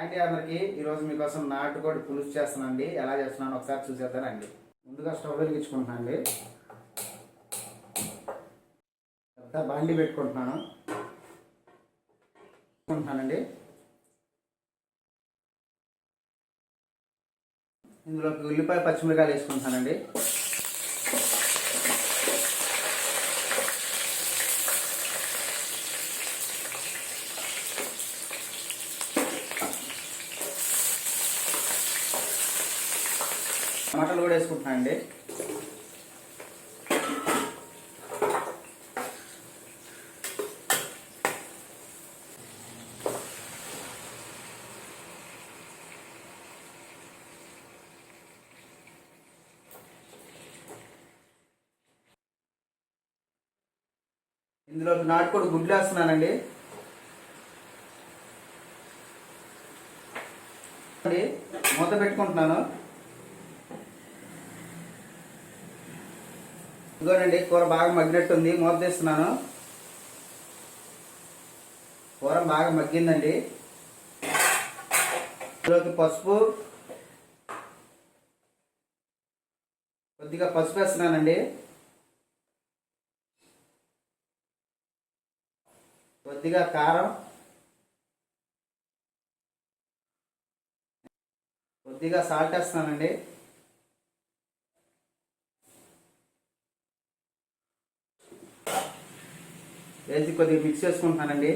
And అందరికి. ఈరోజు మీకోసం నాటుకోడి పులుసు చేస్తానండి ఎలా చేస్తున్నాను ఒకసారి చూసేద్దానండి ముందుగా స్టవ్ వెలిగించుకుంటున్నానండి. పెద్ద బాండి పెట్టుకుంటున్నాను. పెట్టుకుంటున్నానండి. ఇందులోకి ఉల్లిపాయ పచ్చిమిరకాయలు వేసుకుంటున్నానండి. టమాటాలు కూడా వేసుకుంటున్నాను అండి. ఇందులో నాటుకోడి గుడ్లు వేస్తున్నానండి. మూత పెట్టుకుంటున్నాను. ఇదిగోనండి కూర బాగా మగ్గినట్టుంది. మూత తీస్తున్నాను. కూర బాగా మగ్గిందండి. ఇందులోకి పసుపు కొద్దిగా పసుపు వేస్తున్నానండి. కొద్దిగా కారం కొద్దిగా సాల్ట్ వేస్తున్నానండి. వేసి కొద్దిగా మిక్స్ చేసుకుంటున్నానండి.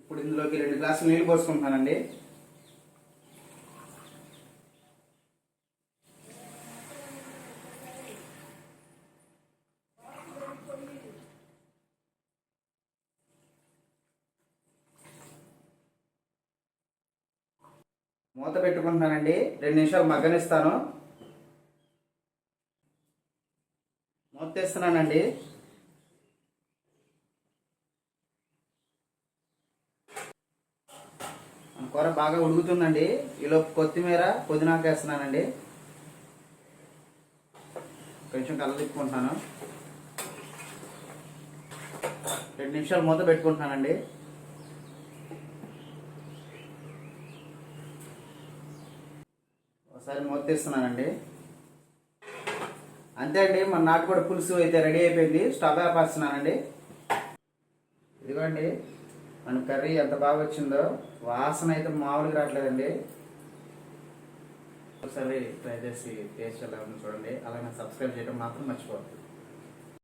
ఇప్పుడు ఇందులోకి రెండు గ్లాసులు నీళ్ళు పోసుకుంటున్నానండి. మూత పెట్టుకుంటున్నానండి. రెండు నిమిషాలు మగ్గనిస్తాను. మూత తెస్తున్నానండి. కూర బాగా ఉడుకుతుందండి. ఈలోపు కొత్తిమీర పుదీనాకు వేస్తున్నానండి. కొంచెం కలదిప్పుకుంటున్నాను రెండు నిమిషాలు మూత పెట్టుకుంటున్నానండి. ఒకసారి మూతీస్తున్నానండి అంతే అండి మన నాటుకోడి పులుసు అయితే రెడీ అయిపోయింది. స్టవ్ ఆపేస్తున్నానండి. ఇదిగోండి మన కర్రీ ఎంత బాగా వచ్చిందో. వాసన అయితే మామూలుగా రావట్లేదండి. ఒకసారి ట్రై చేసి టేస్ట్ ఎలా ఉందో చూడండి. అలాగే సబ్స్క్రైబ్ చేయడం మాత్రం మర్చిపోవద్దు.